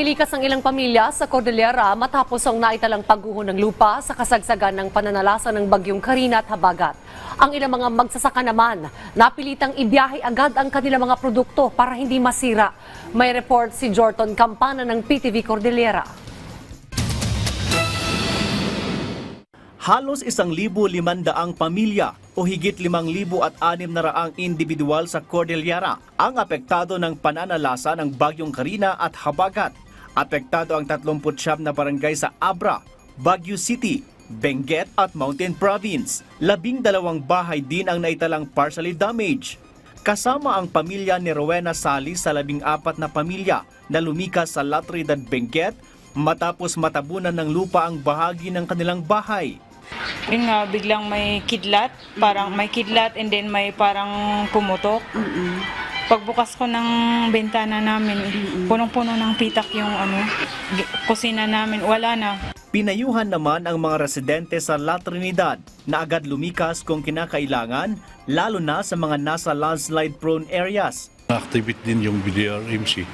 Inilikas ang ilang pamilya sa Cordillera matapos ang naitalang pagguho ng lupa sa kasagsagan ng pananalasa ng bagyong Karina at Habagat. Ang ilang mga magsasaka naman, napilitang ibiyahe agad ang kanilang mga produkto para hindi masira. May report si Jorton Campana ng PTV Cordillera. Halos isang libo limandaang pamilya o higit limang libo at anim na raang individual sa Cordillera ang apektado ng pananalasa ng Bagyong Karina at Habagat. Apektado ang 39 na barangay sa Abra, Baguio City, Benguet at Mountain Province. Labing dalawang bahay din ang naitalang partially damaged. Kasama ang pamilya ni Rowena Salis sa labing apat na pamilya na lumikas sa La Trinidad, Benguet matapos matabunan ng lupa ang bahagi ng kanilang bahay. Yun nga, biglang may kidlat, parang may kidlat and then may parang pumutok. Pagbukas ko ng bentana namin, punong-puno ng pitak yung ano, kusina namin, wala na. Pinayuhan naman ang mga residente sa La Trinidad na agad lumikas kung kinakailangan, lalo na sa mga nasa landslide-prone areas. Na-activate din yung BDRMC.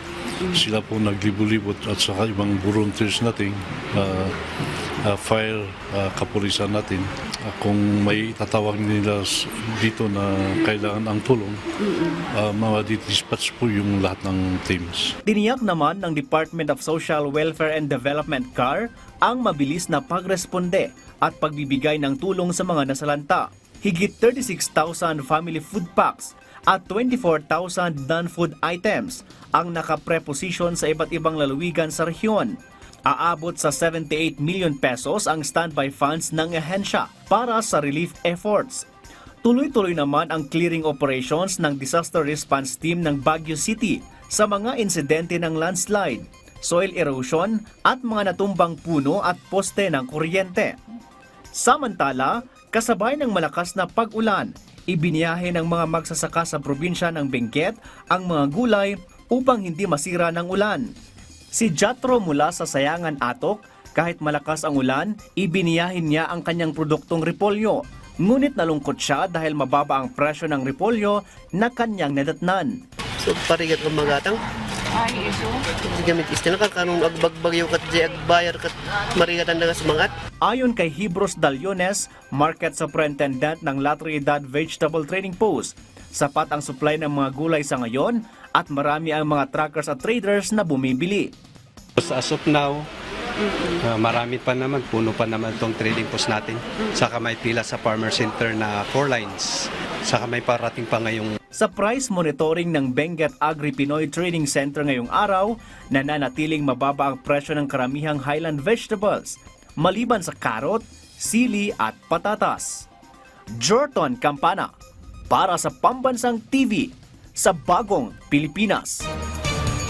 Sila po naglibot-libot at saka ibang volunteers natin, uh, uh, fire uh, kapulisan natin. Uh, kung may tatawag nila dito na kailangan ang tulong, uh, mga-dispatch po yung lahat ng teams. Tiniyak naman ng Department of Social Welfare and Development CAR ang mabilis na pagresponde at pagbibigay ng tulong sa mga nasalanta. Higit 36,000 family food packs at 24,000 non-food items ang nakapreposisyon sa iba't ibang lalawigan sa rehiyon. Aabot sa 78 million pesos ang standby funds ng ehensya para sa relief efforts. Tuloy-tuloy naman ang clearing operations ng Disaster Response Team ng Baguio City sa mga insidente ng landslide, soil erosion at mga natumbang puno at poste ng kuryente. Samantala, kasabay ng malakas na pag-ulan, ibiniyahe ng mga magsasaka sa probinsya ng Benguet ang mga gulay upang hindi masira ng ulan. Si Jatro mula sa Sayangan Atok, kahit malakas ang ulan, ibiniyahin niya ang kanyang produktong repolyo. Ngunit nalungkot siya dahil mababa ang presyo ng repolyo na kanyang nadatnan. So parigat ka magatang. Ay, ito. Gamit istina ka kanong agbagbagyo kat di agbayar kat marigatan na mangat. Ayon kay Hebros Daliones, Market Superintendent ng La Trinidad Vegetable Trading Post, sapat ang supply ng mga gulay sa ngayon at marami ang mga truckers at traders na bumibili. As of now, uh, marami pa naman, puno pa naman itong trading post natin. Saka may pila sa farmer center na 4 lines. Saka may parating pa ngayong Sa price monitoring ng Benguet Agri Pinoy Trading Center ngayong araw, nananatiling mababa ang presyo ng karamihang highland vegetables, maliban sa karot, sili at patatas. Jorton Campana, para sa Pambansang TV, sa Bagong Pilipinas.